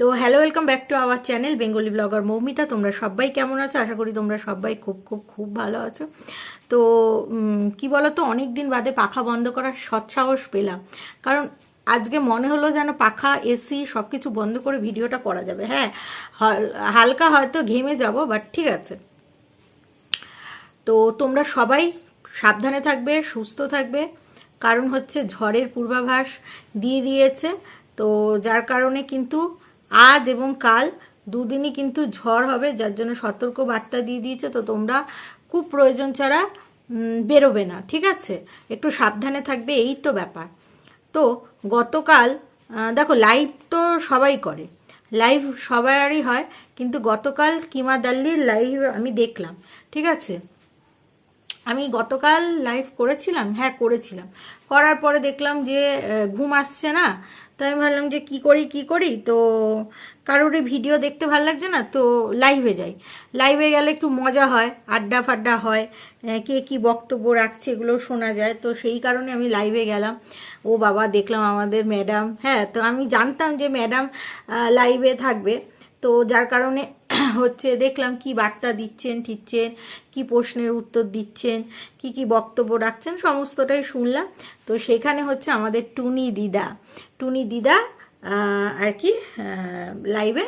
তো hello welcome back to our channel Bengali blogger Moumita তোমরা সবাই কেমন আছো? আশা করি তোমরা সবাই খুব খুব খুব ভালো আছো। তো কি বলো তো অনেক দিন বাদে পাখা বন্ধ করার সৎসাহস পেলাম। কারণ আজকে মনে হলো যেন পাখা এসি সব কিছু বন্ধ করে ভিডিওটা করা যাবে। হ্যাঁ হাল- হালকা হয়তো ঘেমে যাব বাট ঠিক আছে। তো তোমরা সবাই সাবধানে থাকবে, সুস্থ থাকবে। কারণ হচ্ছে ঝড়ের পূর্বাভাস দিয়ে দিয়েছে। তো যার কারণে কিন্তু আজ এবং কাল দুদিনই কিন্তু ঝড় হবে, যার জন্য সতর্ক বার্তা দিয়ে দিয়েছে। তো তোমরা খুব প্রয়োজন ছাড়া বেরোবে না, ঠিক আছে? একটু সাবধানে থাকবে, এই তো ব্যাপার। তো গতকাল দেখো লাইভ তো সবাই করে। লাইভ সবারই হয়, কিন্তু গতকাল কিমা দাল্লির লাইভ আমি দেখলাম, ঠিক আছে? আমি গতকাল লাইভ করেছিলাম হ্যাঁ করেছিলাম। করার পরে দেখলাম যে ঘুম আসছে না তো আমি ভাবলাম যে কি করি কি করি? তো কারোরই ভিডিও দেখতে ভালো লাগছে না, তো লাইভে যাই। লাইভে গেলে একটু মজা হয়, আড্ডা ফাড্ডা হয় কে কি বক্তব্য রাখছে এগুলো শোনা যায়। তো সেই কারণে আমি লাইভে গেলাম। ও বাবা, দেখলাম আমাদের ম্যাডাম হ্যাঁ তো আমি জানতাম যে ম্যাডাম লাইভে থাকবে। তো যার কারণে হচ্ছে, দেখলাম কি বার্তা দিচ্ছেন ঠিচ্ছেন কি প্রশ্নের উত্তর দিচ্ছেন, কি কি বক্তব্য রাখছেন, সমস্তটাই শুনলাম। তো সেখানে হচ্ছে আমাদের টুনি দিদা। টুনি দিদা আর কি লাইভে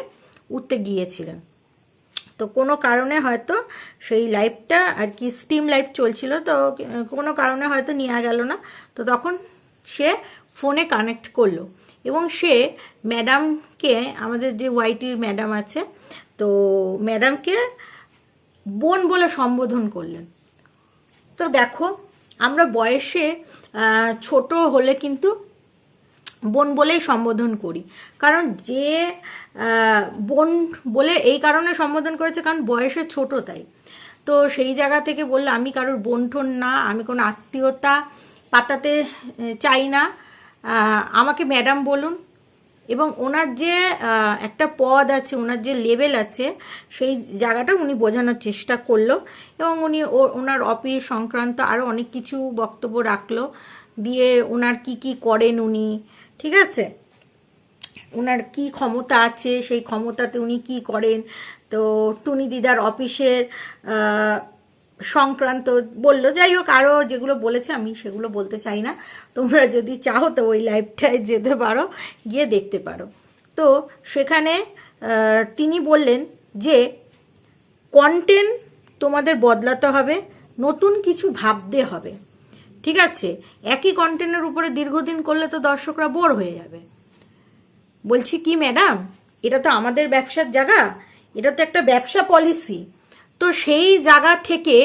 উঠতে গিয়েছিলেন। তো কোনো কারণে হয়তো সেই লাইভটা আর কি স্টিম লাইভ চলছিল, তো কোনো কারণে হয়তো নেওয়া গেল না। তো তখন সে ফোনে কানেক্ট করল এবং সে ম্যাডামকে আমাদের যে ওয়াইটির ম্যাডাম আছে তো ম্যাডামকে বোন বলে সম্বোধন করলেন। তো দেখো, আমরা বয়সে ছোট হলে কিন্তু বোন বলেই সম্বোধন করি। কারণ যে বোন বলে এই কারণে সম্বোধন করেছে, কারণ বয়সে ছোট তাই। তো সেই জায়গা থেকে বললে, আমি কারোর বোন ঠোন না, আমি কোনো আত্মীয়তা পাতাতে চাই না। আমাকে ম্যাডাম বলুন এবং ওনার যে একটা পদ আছে, ওনার যে লেভেল আছে, সেই জায়গাটা উনি বোঝানোর চেষ্টা করল এবং উনি ওনার অফিস সংক্রান্ত আরও অনেক কিছু বক্তব্য রাখল দিয়ে ওনার কি কি করেন উনি, ঠিক আছে? ওনার কি ক্ষমতা আছে, সেই ক্ষমতাতে উনি কি করেন? তো টুনি দিদার অফিসের সংক্রান্ত বলল, যাই হোক আরও যেগুলো বলেছে, আমি সেগুলো বলতে চাই না। তোমরা যদি চাও তো ওই লাইভটায় যেতে পারো, গিয়ে দেখতে পারো। তো সেখানে তিনি বললেন যে কন্টেন্ট তোমাদের বদলাতে হবে, নতুন কিছু ভাবতে হবে। ঠিক আছে? একই কন্টেন্টের উপরে দীর্ঘদিন করলে তো দর্শকরা বোর হয়ে যাবে। বলছি কি ম্যাডাম এটা তো আমাদের ব্যবসার জায়গা। এটা তো একটা ব্যবসা পলিসি তো সেই জায়গা থেকে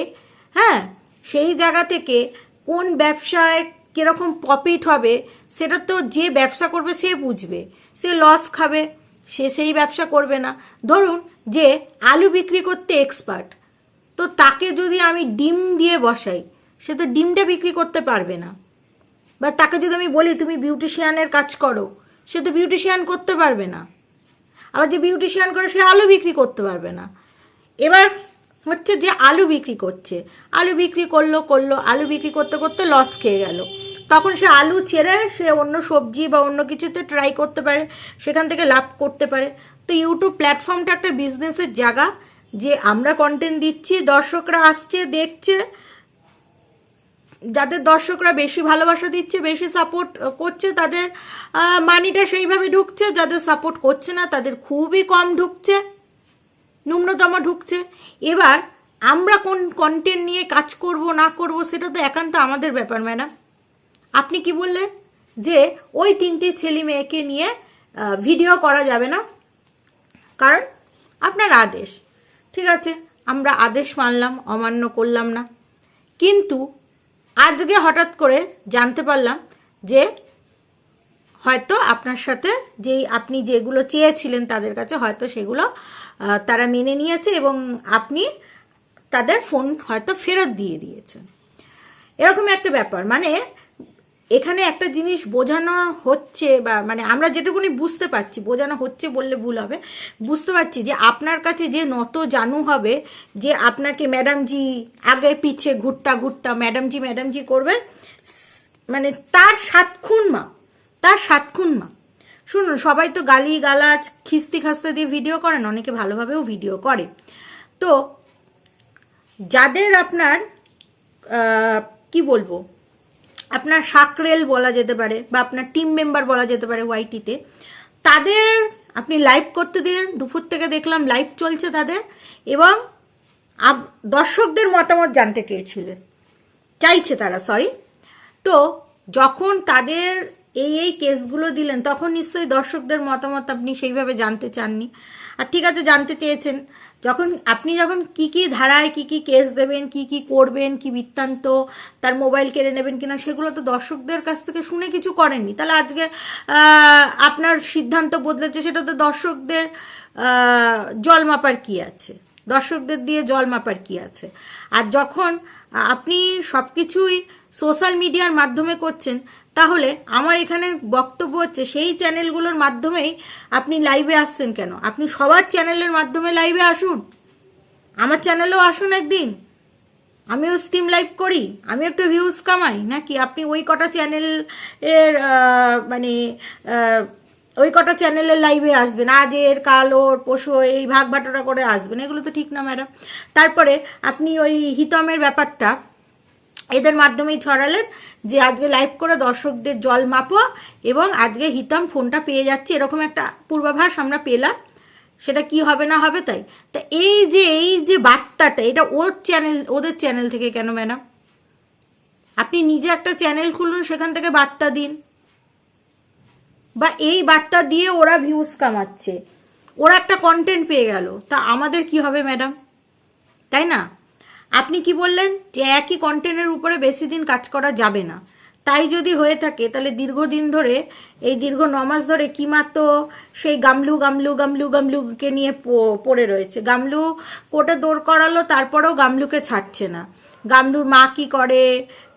হ্যাঁ সেই জায়গা থেকে কোন ব্যবসায় কীরকম প্রফিট হবে, সেটা তো যে ব্যবসা করবে সে বুঝবে। সে লস খাবে, সে সেই ব্যবসা করবে না। ধরুন যে আলু বিক্রি করতে এক্সপার্ট তো তাকে যদি আমি ডিম দিয়ে বসাই, সে তো ডিমটা বিক্রি করতে পারবে না। বা তাকে যদি আমি বলি, তুমি বিউটিশিয়ানের কাজ করো সে তো বিউটিশিয়ান করতে পারবে না। আবার যে বিউটিশিয়ান করে, সে আলু বিক্রি করতে পারবে না। এবার হচ্ছে যে আলু বিক্রি করছে। আলু বিক্রি করল করল, আলু বিক্রি করতে করতে লস খেয়ে গেল। তখন সে আলু ছেড়ে সে অন্য সবজি বা অন্য কিছুতে ট্রাই করতে পারে, সেখান থেকে লাভ করতে পারে। তো ইউটিউব প্ল্যাটফর্মটা একটা বিজনেসের জায়গা, যে আমরা কন্টেন্ট দিচ্ছি, দর্শকরা আসছে, দেখছে। যাদের দর্শকরা বেশি ভালোবাসা দিচ্ছে, বেশি সাপোর্ট করছে, তাদের মানিটা সেইভাবে ঢুকছে। যাদের সাপোর্ট করছে না, তাদের খুবই কম ঢুকছে। ন্যূনতম ঢুকছে। এবার আমরা কোন কন্টেন্ট নিয়ে কাজ করব, না করব, সেটা তো একান্ত আমাদের ব্যাপার ম্যাডাম আপনি কি বললেন? যে ওই তিনটি ছেলে মেয়েকে নিয়ে ভিডিও করা যাবে না? কারণ আপনার আদেশ, ঠিক আছে? আমরা আদেশ মানলাম, অমান্য করলাম না। কিন্তু আজকে হঠাৎ করে জানতে পারলাম যে হয়তো আপনার সাথে যেই আপনি যেগুলো চেয়েছিলেন তাদের কাছে, হয়তো সেগুলো তারা মেনে নিয়েছে এবং আপনি তাদের ফোন হয়তো ফেরত দিয়ে দিয়েছেন। এরকম একটা ব্যাপার। মানে এখানে একটা জিনিস বোঝানো হচ্ছে বা মানে আমরা যেটুকুনি বুঝতে পারছি, বোঝানো হচ্ছে বললে ভুল হবে। বুঝতে পারছি যে আপনার কাছে যে নত জানু হবে যে আপনাকে ম্যাডামজি আগে পিছে ঘুরটা ঘুরটা ম্যাডামজি ম্যাডামজি করবে মানে তার সাত খুন মা, তার সাত খুন মা। শুনুন, সবাই তো গালি গালাজ, খিস্তি খাস্তা দিয়ে ভিডিও করেন, অনেকে ভালোভাবেও ভিডিও করে। তো যাদের আপনার কি বলব, আপনার সাকরেল বলা যেতে পারে বা আপনার টিম মেম্বার বলা যেতে পারে ওয়াইটিতে তাদের আপনি লাইভ করতে দিলেন দুপুর থেকে দেখলাম লাইভ চলছে তাদের, এবং দর্শকদের মতামত জানতে চেয়েছিলেন। চাইছে তারা সরি তো যখন তাদের এই এই কেসগুলো দিলেন, তখন নিশ্চয়ই দর্শকদের মতামত আপনি সেইভাবে জানতে চাননি। আর ঠিক আছে, জানতে চেয়েছেন। যখন, আপনি যখন কি কি ধারায় কি কি কেস দেবেন, কি কি করবেন, কি বৃত্তান্ত তার মোবাইল কেড়ে নেবেন কিনা, সেগুলো তো দর্শকদের কাছ থেকে শুনে কিছু করেননি। তাহলে আজকে আপনার সিদ্ধান্ত বদলেছে, সেটা তো দর্শকদের জল মাপার কি আছে? দর্শকদের দিয়ে জল মাপার কি আছে? আর যখন আপনি সব কিছুই সোশ্যাল মিডিয়ার মাধ্যমে করছেন তাহলে আমার এখানে বক্তব্য হচ্ছে সেই চ্যানেলগুলোর মাধ্যমেই আপনি লাইভে আসছেন কেন? আপনি সবার চ্যানেলের মাধ্যমে লাইভে আসুন। আমার চ্যানেলেও আসুন একদিন। আমিও স্ট্রিম লাইভ করি। আমি একটু ভিউজ কামাই। নাকি আপনি ওই কটা চ্যানেল এর মানে ওই কটা চ্যানেলের লাইভে আসবেন? আজ এর কাল ওর পশু, এই ভাগ বাটোরা করে আসবেন। এগুলো তো ঠিক না ম্যাডাম তারপরে আপনি ওই হিতমের ব্যাপারটা এদের মাধ্যমেই ছড়ালেন যে আজকে লাইভ করে দর্শকদের জল মাপো এবং আজকে হিতাম ফোনটা পেয়ে যাচ্ছে, এরকম একটা পূর্বাভাস আমরা পেলাম। সেটা কি হবে না হবে তাই? তা এই যে এই যে বার্তাটা, এটা ওর চ্যানেল ওদের চ্যানেল থেকে কেন ম্যাডাম আপনি নিজে একটা চ্যানেল খুলুন, সেখান থেকে বার্তা দিন। বা এই বার্তা দিয়ে ওরা ভিউজ কামাচ্ছে। ওরা একটা কন্টেন্ট পেয়ে গেল। তা আমাদের কি হবে ম্যাডাম তাই না? আপনি কি বললেন যে একই কন্টেন্টের উপরে বেশি দিন কাজ করা যাবে না? তাই যদি হয়ে থাকে, তাহলে দীর্ঘদিন ধরে, এই দীর্ঘ নমাস ধরে কিমাত্র সেই গামলু গামলু গামলু, গামলুকে নিয়ে পড়ে রয়েছে। গামলু কোর্টে দৌড় করালো, তারপরেও গামলুকে ছাড়ছে না। গামলুর মা কি করে,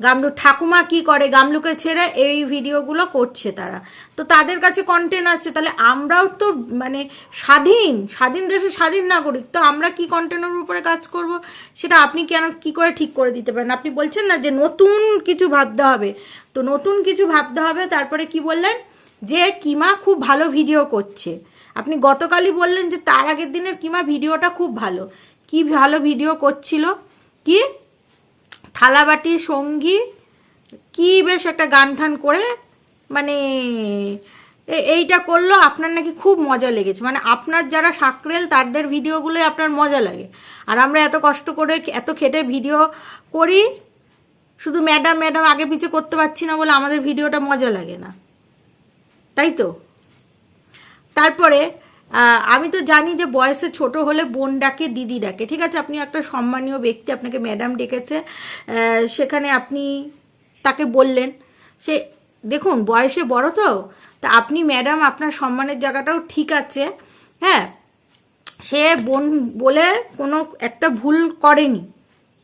গামলুর ঠাকুমা কি করে, গামলুকে ছেড়ে এই ভিডিওগুলো করছে তারা। তো তাদের কাছে কন্টেন্ট আছে, তাহলে আমরাও তো মানে স্বাধীন স্বাধীন দেশে স্বাধীন নাগরিক, তো আমরা কি কন্টেন্টের উপরে কাজ করব? সেটা আপনি কেন, কি করে ঠিক করে দিতে পারেন? আপনি বলছেন না যে নতুন কিছু ভাবতে হবে। তো নতুন কিছু ভাবতে হবে, তারপরে কি বললেন? যে কিমা খুব ভালো ভিডিও করছে। আপনি গতকালই বললেন যে তার আগের দিনের কিমা ভিডিওটা খুব ভালো। কি ভালো ভিডিও করছিল? কি? থালাবাটি, সঙ্গী, কি বেশ একটা গান ঠান করে মানে এইটা করল, আপনার নাকি খুব মজা লেগেছে। মানে আপনার যারা সাকরেল, তাদের ভিডিওগুলোই আপনার মজা লাগে। আর আমরা এত কষ্ট করে, এত খেটে ভিডিও করি, শুধু ম্যাডাম ম্যাডাম আগে পিছে করতে পারছি না বলে আমাদের ভিডিওটা মজা লাগে না। তাই তো? তারপরে আমি তো জানি যে বয়সে ছোট হলে বোন ডাকে দিদি ডাকে। ঠিক আছে, আপনি একটা সম্মানীয় ব্যক্তি, আপনাকে ম্যাডাম ডেকেছে সেখানে আপনি তাকে বললেন। সে, দেখুন, বয়সে বড় তো, তা আপনি ম্যাডাম আপনার সম্মানের জায়গাটাও ঠিক আছে হ্যাঁ? সে বোন বলে কোনো একটা ভুল করেনি,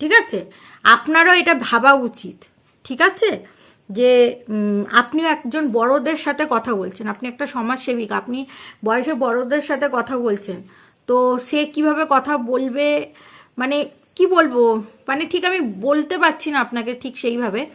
ঠিক আছে? আপনারও এটা ভাবা উচিত, ঠিক আছে? যে আপনিও একজন বড়দের সাথে কথা বলছেন। আপনি একটা সমাজসেবিকা, আপনি বয়সে বড়দের সাথে কথা বলছেন। তো সে কীভাবে কথা বলবে? মানে কি বলব? মানে ঠিক আমি বলতে পারছি না আপনাকে ঠিক সেইভাবে।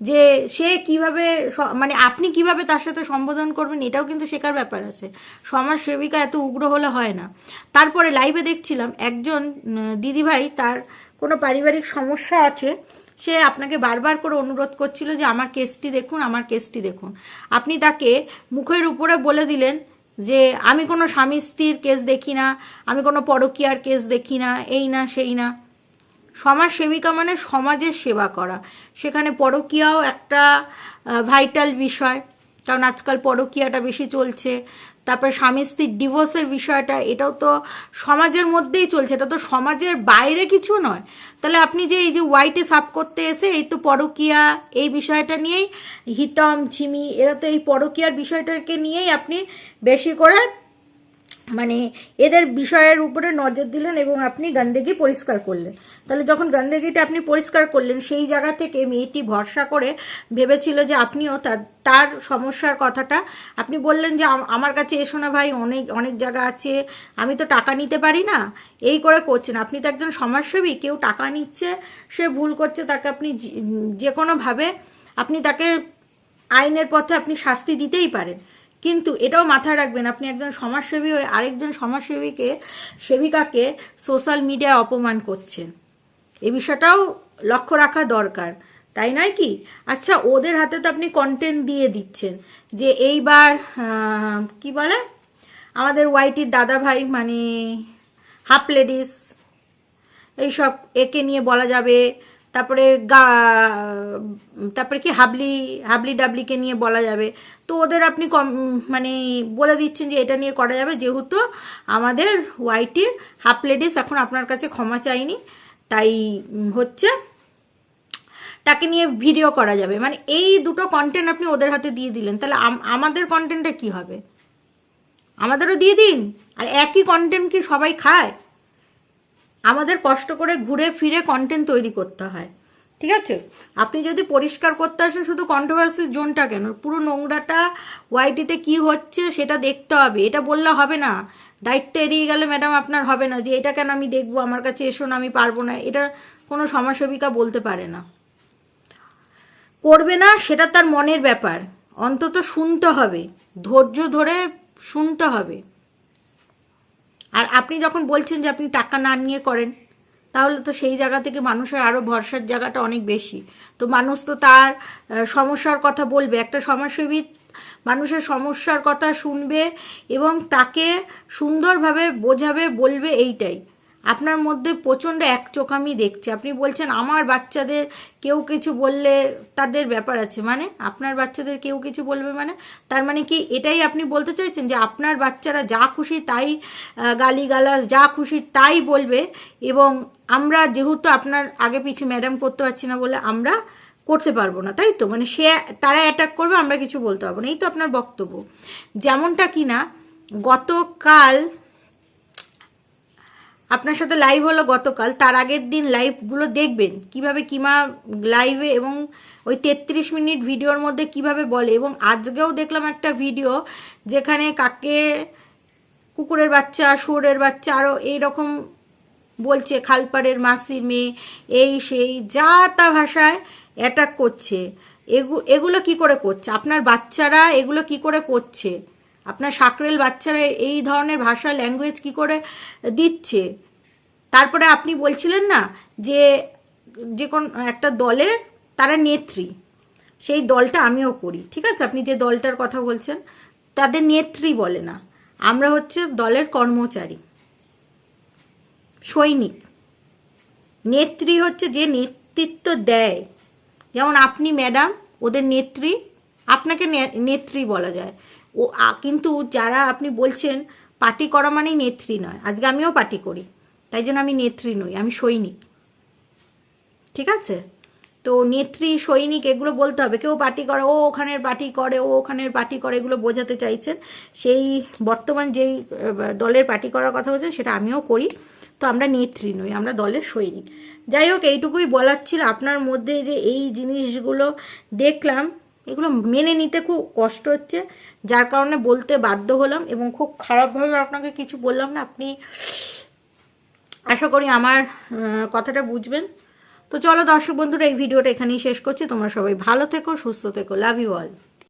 যে সে কীভাবে মানে আপনি কীভাবে তার সাথে সম্বোধন করবেন এটাও কিন্তু শেখার ব্যাপার আছে। সমাজ সেবিকা এত উগ্র হলে হয় না। তারপরে লাইভে দেখছিলাম একজন দিদিভাই, তার কোনো পারিবারিক সমস্যা আছে। সে আপনাকে বারবার করে অনুরোধ করছিল যে আমার কেসটি দেখুন, আমার কেসটি দেখুন। আপনি তাকে মুখের উপরে বলে দিলেন যে আমি কোনো স্বামী স্ত্রীর কেস দেখি না, আমি কোনো পরকীয়ার কেস দেখি না, এই না, সেই না। সমাজ সেবিকা মানে সমাজের সেবা করা। সেখানে পরকীয়াও একটা ভাইটাল বিষয়। কারণ আজকাল পরকীয়াটা বেশি চলছে। তারপরে স্বামী স্ত্রীর ডিভোর্সের বিষয়টা, এটাও তো সমাজের মধ্যেই চলছে, এটা তো সমাজের বাইরে কিছু নয়। তাহলে আপনি যে এই যে ওয়াইটে সাপ করতে এসে এই তো পরকিয়া, এই বিষয়টা নিয়েই, হিতম, ঝিমি, এরা তো এই পরকিয়ার বিষয়টাকে নিয়েই আপনি বেশি করে মানে এদের বিষয়ের উপরে নজর দিলেন এবং আপনি গন্দেগি পরিষ্কার করলেন। তাহলে যখন গন্দেগিটা আপনি পরিষ্কার করলেন, সেই জায়গা থেকে মেয়েটি ভরসা করে ভেবেছিল যে আপনিও তার তার সমস্যার কথাটা, আপনি বললেন যে আমার কাছে এসো না ভাই, অনেক অনেক জায়গা আছে, আমি তো টাকা নিতে পারি না, এই করে করছেন। আপনি তো একজন সমাজসেবী, কেউ টাকা নিচ্ছে, সে ভুল করছে, তাকে আপনি যে- কোনোভাবে আপনি তাকে আইনের পথে আপনি শাস্তি দিতেই পারেন। কিন্তু এটাও মাথায় রাখবেন, আপনি একজন সমাজসেবী হয়ে আরেকজন সমাজসেবীকে, সেবিকাকে সোশ্যাল মিডিয়ায় অপমান করছেন। এই বিষয়টাও লক্ষ্য রাখা দরকার, তাই নয় কি? আচ্ছা ওদের হাতে তো আপনি কন্টেন্ট দিয়ে দিচ্ছেন যে এইবার কি বলে? আমাদের ওয়াইটির দাদা ভাই মানে হাফ লেডিস, এইসব, একে নিয়ে বলা যাবে তারপরে গা, তারপরে কি হাবলি হাবলি ডাবলিকে নিয়ে বলা যাবে। তো ওদের আপনি কম মানে বলে দিচ্ছেন যে এটা নিয়ে করা যাবে। যেহেতু আমাদের ওয়াইটির হাফ লেডিস এখন আপনার কাছে ক্ষমা চাইনি, তাই হচ্ছে তাকে নিয়ে ভিডিও করা যাবে। মানে এই দুটো কন্টেন্ট আপনি ওদের হাতে দিয়ে দিলেন, তাহলে আমাদের কন্টেন্টটা কি হবে? আমাদেরও দিয়ে দিন, আর একই কন্টেন্ট কি সবাই খায়? আমাদের কষ্ট করে ঘুরে ফিরে কন্টেন্ট তৈরি করতে হয়। ঠিক আছে? আপনি যদি পরিষ্কার করতে আসেন, শুধু কন্ট্রোভার্সির জোনটা কেন? পুরো নোংরাটা ওয়াইটিতে কি হচ্ছে সেটা দেখতে হবে। এটা বললে হবে না। দায়িত্ব এড়িয়ে গেলে ম্যাডাম আপনার হবে না যে, এটা কেন আমি দেখব? আমার কাছে এসো না, আমি পারব না। এটা কোনো সমাজসেবিকা বলতে পারে না। করবে না, সেটা তার মনের ব্যাপার। অন্তত শুনতে হবে। ধৈর্য ধরে শুনতে হবে। আর আপনি যখন বলছেন যে আপনি টাকা না নিয়ে করেন, তাহলে তো সেই জায়গা থেকে মানুষের আরও ভরসার জায়গাটা অনেক বেশি। তো মানুষ তো তার সমস্যার কথা বলবে। একটা সমাজসেবী মানুষের সমস্যার কথা শুনবে এবং তাকে সুন্দরভাবে বোঝাবে, বলবে এইটাই। আপনার মধ্যে প্রচণ্ড এক চোখ আমি দেখছি। আপনি বলছেন, আমার বাচ্চাদের কেউ কিছু বললে তাদের ব্যাপার আছে। মানে আপনার বাচ্চাদের কেউ কিছু বলবে মানে? তার মানে কি এটাই আপনি বলতে চাইছেন যে আপনার বাচ্চারা যা খুশি তাই গালিগালাজ, যা খুশি তাই বলবে এবং আমরা যেহেতু আপনার আগে পিছে ম্যাডাম করতে পারছি না বলে আমরা করতে পারব না, তাই তো? মানে সে, তারা অ্যাটাক করবে, আমরা কিছু বলতে পারব না। এই তো আপনার বক্তব্য। যেমনটা কি না গতকাল আপনার সাথে লাইভ হলো গতকাল, তার আগের দিন লাইভগুলো দেখবেন। কীভাবে কিমা লাইভে এবং ওই তেত্রিশ মিনিট ভিডিওর মধ্যে কীভাবে বলে। এবং আজকেও দেখলাম একটা ভিডিও যেখানে কাকে কুকুরের বাচ্চা, শুয়োরের বাচ্চা আরও এইরকম বলছে, খালপাড়ের মাসি, মেয়ে, এই, সেই, যা তা ভাষায় অ্যাটাক করছে। এগু- এগুলো কি করে করছে? আপনার বাচ্চারা এগুলো কি করে করছে? আপনার সাকরেল বাচ্চারা এই ধরনের ভাষা ল্যাঙ্গুয়েজ কি করে দিচ্ছে? তারপরে আপনি বলছিলেন না যে যে কোন একটা দলের তারা নেত্রী, সেই দলটা আমিও করি, ঠিক আছে? আপনি যে দলটার কথা বলছেন, তাদের নেত্রী বলে না। আমরা হচ্ছে দলের কর্মচারী, সৈনিক। নেত্রী হচ্ছে যে নেতৃত্ব দেয়। যেমন আপনি, ম্যাডাম, ওদের নেত্রী, আপনাকে নেত্রী বলা যায়। ও কিন্তু যারা আপনি বলছেন, পার্টি করা মানেই নেত্রী নয়। আজকে আমিও পার্টি করি, তাই জন্য আমি নেত্রী নই, আমি সৈনিক। ঠিক আছে? তো নেত্রী, সৈনিক, এগুলো বলতে হবে। কেউ পার্টি করে, ও ওখানের পার্টি করে, ও ওখানের পার্টি করে, এগুলো বোঝাতে চাইছেন। সেই বর্তমান যেই দলের পার্টি করার কথা বলছেন, সেটা আমিও করি। তো আমরা নেত্রী নই, আমরা দলের সৈনিক। যাই হোক, এইটুকুই বলার ছিল। আপনার মধ্যে যে এই জিনিসগুলো দেখলাম এগুলো মেনে নিতে খুব কষ্ট হচ্ছে। যার কারণে বলতে বাধ্য হলাম এবং খুব খারাপভাবে আপনাকে কিছু বললাম না, আপনি আশা করি আমার কথাটা বুঝবেন। তো চলো দর্শক বন্ধুরা, এই ভিডিওটা এখানেই শেষ করছি। তোমরা সবাই ভালো থেকো, সুস্থ থেকো। Love you all